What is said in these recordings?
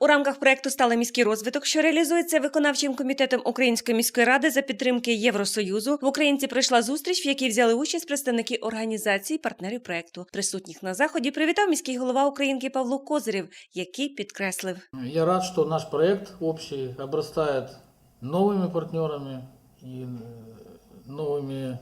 У рамках проекту Сталий міський розвиток, що реалізується виконавчим комітетом Української міської ради за підтримки Євросоюзу, в Українці пройшла зустріч, в якій взяли участь представники організацій, партнерів проекту. Присутніх на заході привітав міський голова Українки Павло Козирєв, який підкреслив. Я рад, что наш проект общий обрастает новыми партнерами и э, новыми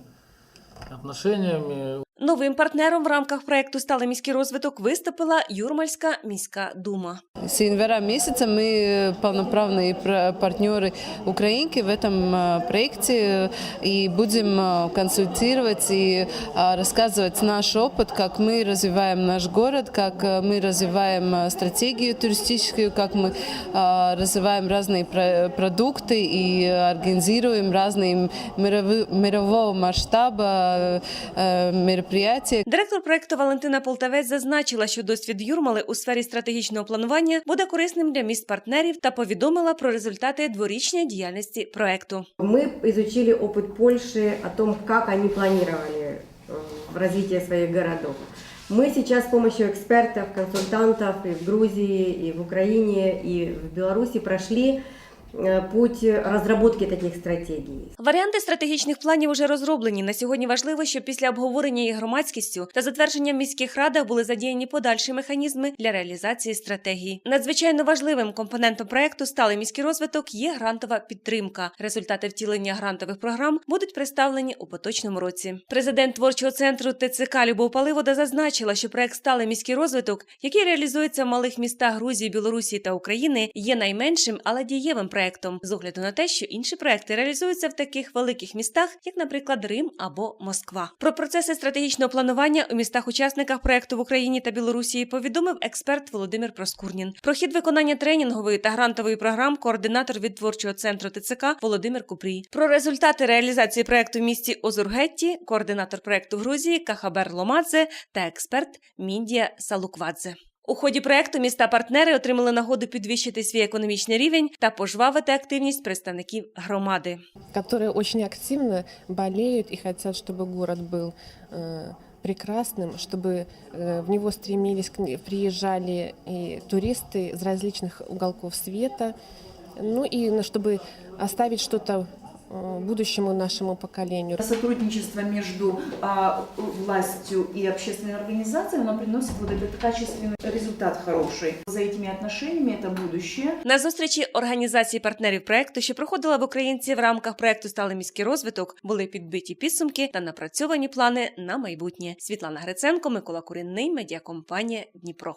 отношениями. Новим партнером в рамках проекту Сталий міський розвиток виступила Юрмальська міська дума. С января месяца мы полноправные пр- партнеры Украинки в этом э, проекте и будем э, консультировать и э, рассказывать наш опыт, как мы развиваем наш город, как э, мы развиваем э, стратегию туристическую, как мы э, развиваем разные про- продукты и организируем разные мировы- мирового масштаба э, мероприятия. Директор проекту Валентина Полтавець зазначила, що досвід Юрмали у сфері стратегічного планування буде корисним для міст партнерів та повідомила про результати дворічної діяльності проекту. Мы изучили опыт Польши о том, как они планировали э, в развитие своих городов. Мы сейчас с помощью экспертов, консультантов и в Грузии, и в Украине, и в Беларуси прошли э, путь разработки таких стратегий. Варіанти стратегічних планів уже розроблені. На сьогодні важливо, щоб після обговорення їх громадськістю та затвердження в міських радах були задіяні подальші механізми для реалізації стратегії. Надзвичайно важливим компонентом проекту сталий міський розвиток є грантова підтримка. Результати втілення грантових програм будуть представлені у поточному році. Президент творчого центру ТЦК Любов Паливода зазначила, що проект сталий міський розвиток, який реалізується в малих містах Грузії, Білорусі та України, є найменшим, але дієвим проектом з огляду на те, що інші проекти реалізуються в таких великих містах, як, наприклад, Рим або Москва. Про процеси стратегічного планування у містах-учасниках проекту в Україні та Білорусі повідомив експерт Володимир Проскурнін. Про хід виконання тренінгової та грантової програм координатор від творчого центру ТЦК Володимир Купрій. Про результати реалізації проекту в місті Озургетті, координатор проекту в Грузії Кахабер Ломадзе та експерт Міндія Салуквадзе. У ході проекту міста-партнери отримали нагоду підвищити свій економічний рівень та пожвавити активність представників громади. которые очень активно болеют и хотят, чтобы город был э, прекрасным, чтобы э, в него стремились, к ней приезжали и туристы из различных уголков света, ну и на- чтобы оставить что-то э, будущему нашему поколению. Сотрудничество между а, властью и общественной организацией, оно приносит вот этот качественный результат хороший. За этими отношениями это будущее. На зустрічі організації партнерів проекту, що проходила в Українці в рамках проекту Сталий міський розвиток, були підбиті підсумки та напрацьовані плани на майбутнє. Світлана Гриценко, Микола Курінний, медіакомпанія Дніпро.